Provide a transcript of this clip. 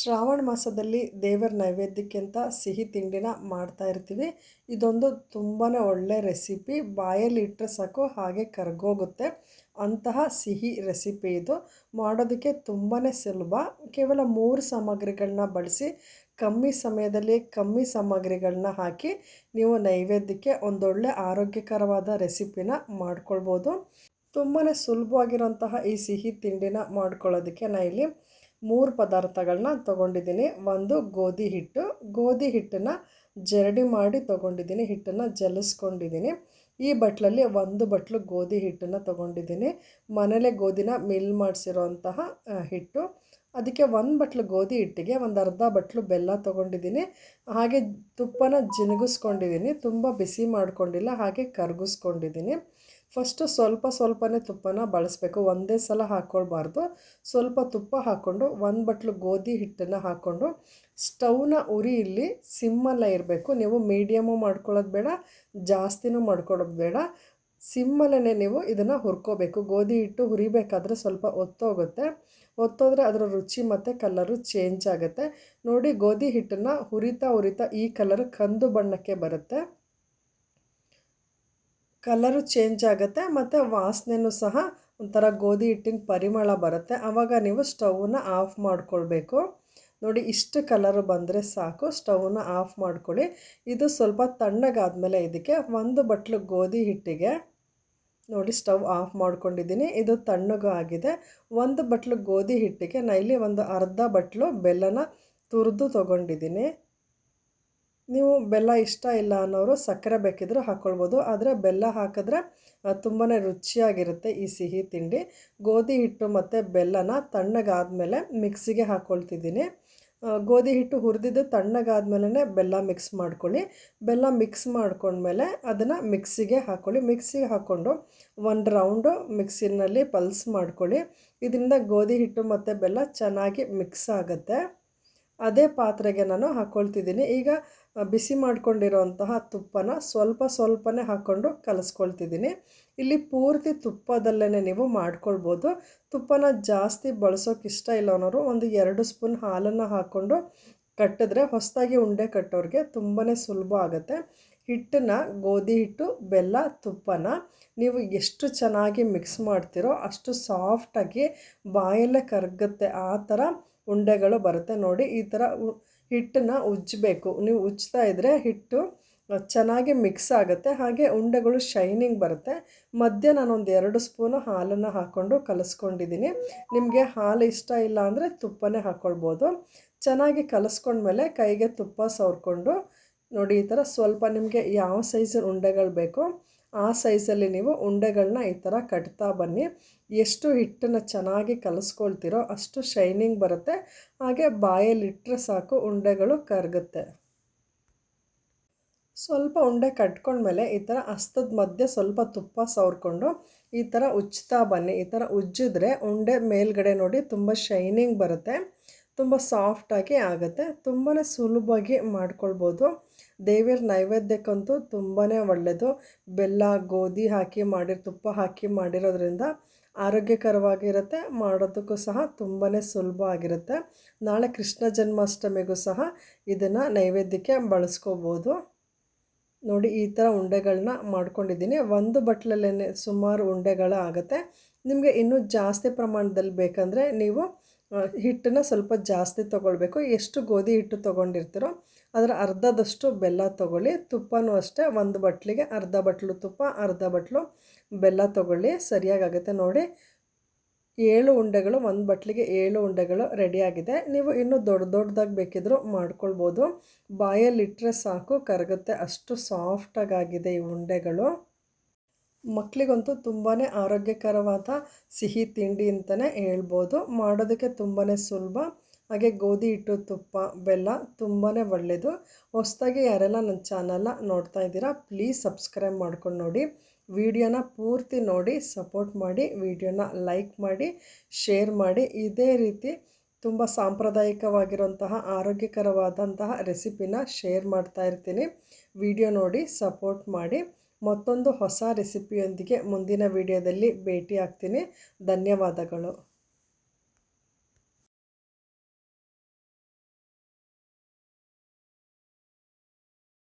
ಶ್ರಾವಣ ಮಾಸದಲ್ಲಿ ದೇವರ ನೈವೇದ್ಯಕ್ಕೆ ಅಂತ ಸಿಹಿ ತಿಂಡಿನ ಮಾಡ್ತಾ ಇರ್ತೀವಿ. ಇದೊಂದು ತುಂಬಾ ಒಳ್ಳೆ ರೆಸಿಪಿ. ಬಾಯಲ್ಲಿ ಇಟ್ಟರೆ ಸಾಕು, ಹಾಗೆ ಕರ್ಗೋಗುತ್ತೆ. ಅಂತಹ ಸಿಹಿ ರೆಸಿಪಿ ಇದು. ಮಾಡೋದಕ್ಕೆ ತುಂಬಾ ಸುಲಭ. ಕೇವಲ ಮೂರು ಸಾಮಗ್ರಿಗಳನ್ನ ಬಳಸಿ, ಕಮ್ಮಿ ಸಮಯದಲ್ಲಿ ಕಮ್ಮಿ ಸಾಮಗ್ರಿಗಳನ್ನ ಹಾಕಿ, ನೀವು ನೈವೇದ್ಯಕ್ಕೆ ಒಂದೊಳ್ಳೆ ಆರೋಗ್ಯಕರವಾದ ರೆಸಿಪಿನ ಮಾಡ್ಕೊಳ್ಬೋದು. ತುಂಬಾ ಸುಲಭವಾಗಿರೋಂತಹ ಈ ಸಿಹಿ ತಿಂಡಿನ ಮಾಡ್ಕೊಳ್ಳೋದಕ್ಕೆ ನಾನು ಇಲ್ಲಿ ಮೂರು ಪದಾರ್ಥಗಳನ್ನ ತೊಗೊಂಡಿದ್ದೀನಿ. ಒಂದು ಗೋಧಿ ಹಿಟ್ಟು. ಗೋಧಿ ಹಿಟ್ಟನ್ನು ಜರಡಿ ಮಾಡಿ ತೊಗೊಂಡಿದ್ದೀನಿ. ಹಿಟ್ಟನ್ನು ಜಲಿಸ್ಕೊಂಡಿದ್ದೀನಿ. ಈ ಬಟ್ಲಲ್ಲಿ ಒಂದು ಬಟ್ಲು ಗೋಧಿ ಹಿಟ್ಟನ್ನು ತೊಗೊಂಡಿದ್ದೀನಿ. ಮನೇಲೆ ಗೋಧಿನ ಮಿಲ್ ಮಾಡಿಸಿರೋಂತಹ ಹಿಟ್ಟು. ಅದಕ್ಕೆ ಒಂದು ಬಟ್ಲು ಗೋಧಿ ಹಿಟ್ಟಿಗೆ ಒಂದು ಅರ್ಧ ಬಟ್ಲು ಬೆಲ್ಲ ತೊಗೊಂಡಿದ್ದೀನಿ. ಹಾಗೆ ತುಪ್ಪನ ಜಿನಗಿಸ್ಕೊಂಡಿದ್ದೀನಿ. ತುಂಬ ಬಿಸಿ ಮಾಡ್ಕೊಂಡಿಲ್ಲ, ಹಾಗೆ ಕರಗಿಸ್ಕೊಂಡಿದ್ದೀನಿ. ಫಸ್ಟು ಸ್ವಲ್ಪ ಸ್ವಲ್ಪನೇ ತುಪ್ಪನ ಬಳಸಬೇಕು. ಒಂದೇ ಸಲ ಹಾಕ್ಕೊಳ್ಬಾರ್ದು ಸ್ವಲ್ಪ ತುಪ್ಪ ಹಾಕ್ಕೊಂಡು ಒಂದು ಬಟ್ಲು ಗೋಧಿ ಹಿಟ್ಟನ್ನು ಹಾಕ್ಕೊಂಡು ಸ್ಟವ್ನ ಉರಿ ಇಲ್ಲಿ ಸಿಮ್ಮಲ್ಲೇ ಇರಬೇಕು. ನೀವು ಮೀಡಿಯಮು ಮಾಡ್ಕೊಳ್ಳೋದು ಬೇಡ, ಜಾಸ್ತಿನೂ ಮಾಡ್ಕೊಳ್ಳೋದು ಬೇಡ. ಸಿಮ್ಮಲ್ಲೇ ನೀವು ಇದನ್ನು ಹುರ್ಕೋಬೇಕು. ಗೋಧಿ ಹಿಟ್ಟು ಹುರಿಬೇಕಾದ್ರೆ ಸ್ವಲ್ಪ ಒತ್ತೋಗುತ್ತೆ. ಒತ್ತೋದ್ರೆ ಅದರ ರುಚಿ ಮತ್ತು ಕಲರು ಚೇಂಜ್ ಆಗುತ್ತೆ. ನೋಡಿ, ಗೋಧಿ ಹಿಟ್ಟನ್ನು ಹುರಿತಾ ಹುರಿತಾ ಈ ಕಲರ್ ಕಂದು ಬಣ್ಣಕ್ಕೆ ಬರುತ್ತೆ. ಕಲರು ಚೇಂಜ್ ಆಗುತ್ತೆ ಮತ್ತು ವಾಸನೆನೂ ಸಹ ಒಂಥರ ಗೋಧಿ ಹಿಟ್ಟಿನ ಪರಿಮಳ ಬರುತ್ತೆ. ಆವಾಗ ನೀವು ಸ್ಟವ್ನ ಆಫ್ ಮಾಡ್ಕೊಳ್ಬೇಕು. ನೋಡಿ, ಇಷ್ಟು ಕಲರು ಬಂದರೆ ಸಾಕು. ಸ್ಟವ್ನ ಆಫ್ ಮಾಡ್ಕೊಳ್ಳಿ. ಇದು ಸ್ವಲ್ಪ ತಣ್ಣಗಾದಮೇಲೆ ಇದಕ್ಕೆ ಒಂದು ಬಟ್ಲು ಗೋಧಿ ಹಿಟ್ಟಿಗೆ. ನೋಡಿ, ಸ್ಟವ್ ಆಫ್ ಮಾಡ್ಕೊಂಡಿದ್ದೀನಿ. ಇದು ತಣ್ಣಗೂ ಆಗಿದೆ. ಒಂದು ಬಟ್ಲು ಗೋಧಿ ಹಿಟ್ಟಿಗೆ ಇಲ್ಲಿ ಒಂದು ಅರ್ಧ ಬಟ್ಲು ಬೆಲ್ಲನ ತುರಿದು ತೊಗೊಂಡಿದ್ದೀನಿ. ನೀವು ಬೆಲ್ಲ ಇಷ್ಟ ಇಲ್ಲ ಅನ್ನೋರು ಸಕ್ಕರೆ ಬೇಕಿದ್ದರೂ ಹಾಕ್ಕೊಳ್ಬೋದು ಆದರೆ ಬೆಲ್ಲ ಹಾಕಿದ್ರೆ ತುಂಬಾ ರುಚಿಯಾಗಿರುತ್ತೆ ಈ ಸಿಹಿ ತಿಂಡಿ. ಗೋಧಿ ಹಿಟ್ಟು ಮತ್ತು ಬೆಲ್ಲನ ತಣ್ಣಗಾದ್ಮೇಲೆ ಮಿಕ್ಸಿಗೆ ಹಾಕ್ಕೊಳ್ತಿದ್ದೀನಿ ಗೋಧಿ ಹಿಟ್ಟು ಹುರಿದಿದ್ದು ತಣ್ಣಗಾದ್ಮೇಲೆ ಬೆಲ್ಲ ಮಿಕ್ಸ್ ಮಾಡ್ಕೊಳ್ಳಿ. ಬೆಲ್ಲ ಮಿಕ್ಸ್ ಮಾಡ್ಕೊಂಡ್ಮೇಲೆ ಅದನ್ನು ಮಿಕ್ಸಿಗೆ ಹಾಕ್ಕೊಳ್ಳಿ ಮಿಕ್ಸಿಗೆ ಹಾಕ್ಕೊಂಡು ಒಂದು ರೌಂಡು ಮಿಕ್ಸಿನಲ್ಲಿ ಪಲ್ಸ್ ಮಾಡ್ಕೊಳ್ಳಿ. ಇದರಿಂದ ಗೋಧಿ ಹಿಟ್ಟು ಮತ್ತು ಬೆಲ್ಲ ಚೆನ್ನಾಗಿ ಮಿಕ್ಸ್ ಆಗುತ್ತೆ. ಅದೇ ಪಾತ್ರೆಗೆ ನಾನು ಹಾಕ್ಕೊಳ್ತಿದ್ದೀನಿ ಈಗ ಬಿಸಿ ಮಾಡ್ಕೊಂಡಿರೋಂತಹ ತುಪ್ಪನ ಸ್ವಲ್ಪ ಸ್ವಲ್ಪನೇ ಹಾಕ್ಕೊಂಡು ಕಲಸ್ಕೊಳ್ತಿದ್ದೀನಿ. ಇಲ್ಲಿ ಪೂರ್ತಿ ತುಪ್ಪದಲ್ಲೇ ನೀವು ಮಾಡ್ಕೊಳ್ಬೋದು. ತುಪ್ಪನ ಜಾಸ್ತಿ ಬಳಸೋಕೆ ಇಷ್ಟ ಇಲ್ಲ ಅನ್ನೋರು ಒಂದು ಎರಡು ಸ್ಪೂನ್ ಹಾಲನ್ನು ಹಾಕ್ಕೊಂಡು ಕಟ್ಟಿದ್ರೆ ಹೊಸದಾಗಿ ಉಂಡೆ ಕಟ್ಟೋರಿಗೆ ತುಂಬಾ ಸುಲಭ ಆಗುತ್ತೆ. ಹಿಟ್ಟನ್ನ, ಗೋಧಿ ಹಿಟ್ಟು, ಬೆಲ್ಲ, ತುಪ್ಪನ ನೀವು ಎಷ್ಟು ಚೆನ್ನಾಗಿ ಮಿಕ್ಸ್ ಮಾಡ್ತೀರೋ ಅಷ್ಟು ಸಾಫ್ಟಾಗಿ ಬಾಯಲ್ಲೇ ಕರಗುತ್ತೆ. ಆ ಥರ ಉಂಡೆಗಳು ಬರುತ್ತೆ. ನೋಡಿ, ಈ ಥರ ಹಿಟ್ಟನ್ನು ಉಜ್ಜಬೇಕು. ನೀವು ಉಜ್ತಾ ಇದ್ದರೆ ಹಿಟ್ಟು ಚೆನ್ನಾಗಿ ಮಿಕ್ಸ್ ಆಗುತ್ತೆ. ಹಾಗೆ ಉಂಡೆಗಳು ಶೈನಿಂಗ್ ಬರುತ್ತೆ. ಮಧ್ಯೆ ನಾನೊಂದು ಎರಡು ಸ್ಪೂನು ಹಾಲನ್ನು ಹಾಕ್ಕೊಂಡು ಕಲಿಸ್ಕೊಂಡಿದ್ದೀನಿ. ನಿಮಗೆ ಹಾಲು ಇಷ್ಟ ಇಲ್ಲ ಅಂದರೆ ತುಪ್ಪನೇ ಹಾಕ್ಕೊಳ್ಬೋದು ಚೆನ್ನಾಗಿ ಕಲಿಸ್ಕೊಂಡ್ಮೇಲೆ ಕೈಗೆ ತುಪ್ಪ ಸವರ್ಕೊಂಡು, ನೋಡಿ, ಈ ಥರ ಸ್ವಲ್ಪ ನಿಮಗೆ ಯಾವ ಸೈಜ್ ಉಂಡೆಗಳು ಬೇಕೋ ಆ ಸೈಜಲ್ಲಿ ನೀವು ಉಂಡೆಗಳನ್ನ ಈ ಥರ ಕಟ್ತಾ ಬನ್ನಿ. ಎಷ್ಟು ಹಿಟ್ಟನ್ನು ಚೆನ್ನಾಗಿ ಕಲಿಸ್ಕೊಳ್ತೀರೋ ಅಷ್ಟು ಶೈನಿಂಗ್ ಬರುತ್ತೆ. ಹಾಗೆ ಬಾಯಲ್ಲಿಟ್ಟರೆ ಸಾಕು ಉಂಡೆಗಳು ಕರಗುತ್ತೆ. ಸ್ವಲ್ಪ ಉಂಡೆ ಕಟ್ಕೊಂಡ್ಮೇಲೆ ಈ ಥರ ಹಸ್ತದ ಮಧ್ಯೆ ಸ್ವಲ್ಪ ತುಪ್ಪ ಸವರ್ಕೊಂಡು ಈ ಥರ ಉಜ್ತಾ ಬನ್ನಿ. ಈ ಥರ ಉಜ್ಜಿದ್ರೆ ಉಂಡೆ ಮೇಲ್ಗಡೆ ನೋಡಿ ತುಂಬ ಶೈನಿಂಗ್ ಬರುತ್ತೆ. ತುಂಬ ಸಾಫ್ಟಾಗಿ ಆಗುತ್ತೆ. ತುಂಬಾ ಸುಲಭವಾಗಿ ಮಾಡ್ಕೊಳ್ಬೋದು. ದೇವಿಯರ ನೈವೇದ್ಯಕ್ಕಂತೂ ತುಂಬಾ ಒಳ್ಳೆಯದು ಬೆಲ್ಲ, ಗೋಧಿ ಹಾಕಿ ಮಾಡಿ ತುಪ್ಪ ಹಾಕಿ ಮಾಡಿರೋದ್ರಿಂದ ಆರೋಗ್ಯಕರವಾಗಿರುತ್ತೆ. ಮಾಡೋದಕ್ಕೂ ಸಹ ತುಂಬಾ ಸುಲಭ ಆಗಿರುತ್ತೆ. ನಾಳೆ ಕೃಷ್ಣ ಜನ್ಮಾಷ್ಟಮಿಗೂ ಸಹ ಇದನ್ನು ನೈವೇದ್ಯಕ್ಕೆ ಬಳಸ್ಕೋಬೋದು. ನೋಡಿ, ಈ ಥರ ಉಂಡೆಗಳನ್ನ ಮಾಡ್ಕೊಂಡಿದ್ದೀನಿ. ಒಂದು ಬಟ್ಲಲ್ಲೇ ಸುಮಾರು ಉಂಡೆಗಳು ಆಗುತ್ತೆ ನಿಮಗೆ ಇನ್ನೂ ಜಾಸ್ತಿ ಪ್ರಮಾಣದಲ್ಲಿ ಬೇಕಂದರೆ ನೀವು ಹಿಟ್ಟನ್ನು ಸ್ವಲ್ಪ ಜಾಸ್ತಿ ತೊಗೊಳ್ಬೇಕು. ಎಷ್ಟು ಗೋಧಿ ಹಿಟ್ಟು ತೊಗೊಂಡಿರ್ತೀರೋ ಅದರ ಅರ್ಧದಷ್ಟು ಬೆಲ್ಲ ತೊಗೊಳ್ಳಿ. ತುಪ್ಪನೂ ಅಷ್ಟೇ, ಒಂದು ಬಟ್ಲಿಗೆ ಅರ್ಧ ಬಟ್ಲು ತುಪ್ಪ, ಅರ್ಧ ಬಟ್ಲು ಬೆಲ್ಲ ತೊಗೊಳ್ಳಿ. ಸರಿಯಾಗುತ್ತೆ ನೋಡಿ. ಏಳು ಉಂಡೆಗಳು, ಒಂದು ಬಟ್ಲಿಗೆ ಏಳು ಉಂಡೆಗಳು ರೆಡಿಯಾಗಿದೆ ನೀವು ಇನ್ನೂ ದೊಡ್ಡ ದೊಡ್ಡದಾಗಿ ಬೇಕಿದ್ರೂ ಮಾಡ್ಕೊಳ್ಬೋದು. ಬಾಯಲ್ಲಿಟ್ಟರೆ ಸಾಕು, ಕರಗುತ್ತೆ. ಅಷ್ಟು ಸಾಫ್ಟಾಗಾಗಿದೆ ಈ ಉಂಡೆಗಳು. ಮಕ್ಕಳಿಗಂತೂ ತುಂಬಾ ಆರೋಗ್ಯಕರವಾದ ಸಿಹಿ ತಿಂಡಿ ಅಂತಲೇ ಹೇಳ್ಬೋದು. ಮಾಡೋದಕ್ಕೆ ತುಂಬಾ ಸುಲಭ. ಹಾಗೆ ಗೋಧಿ ಹಿಟ್ಟು, ತುಪ್ಪ, ಬೆಲ್ಲ ತುಂಬಾ ಒಳ್ಳೆಯದು ಹೊಸದಾಗಿ ಯಾರೆಲ್ಲ ನನ್ನ ಚಾನಲ್ನ ನೋಡ್ತಾ ಇದ್ದೀರಾ, ಪ್ಲೀಸ್ ಸಬ್ಸ್ಕ್ರೈಬ್ ಮಾಡ್ಕೊಂಡು ನೋಡಿ. ವಿಡಿಯೋನ ಪೂರ್ತಿ ನೋಡಿ, ಸಪೋರ್ಟ್ ಮಾಡಿ, ವಿಡಿಯೋನ ಲೈಕ್ ಮಾಡಿ, ಶೇರ್ ಮಾಡಿ. ಇದೇ ರೀತಿ ತುಂಬ ಸಾಂಪ್ರದಾಯಿಕವಾಗಿರುವಂತಹ, ಆರೋಗ್ಯಕರವಾದಂತಹ ರೆಸಿಪಿನ ಶೇರ್ ಮಾಡ್ತಾ ಇರ್ತೀನಿ. ವಿಡಿಯೋ ನೋಡಿ, ಸಪೋರ್ಟ್ ಮಾಡಿ. ಮತ್ತೊಂದು ಹೊಸ ರೆಸಿಪಿಯೊಂದಿಗೆ ಮುಂದಿನ ವಿಡಿಯೋದಲ್ಲಿ ಭೇಟಿ ಆಗ್ತೀನಿ ಧನ್ಯವಾದಗಳು.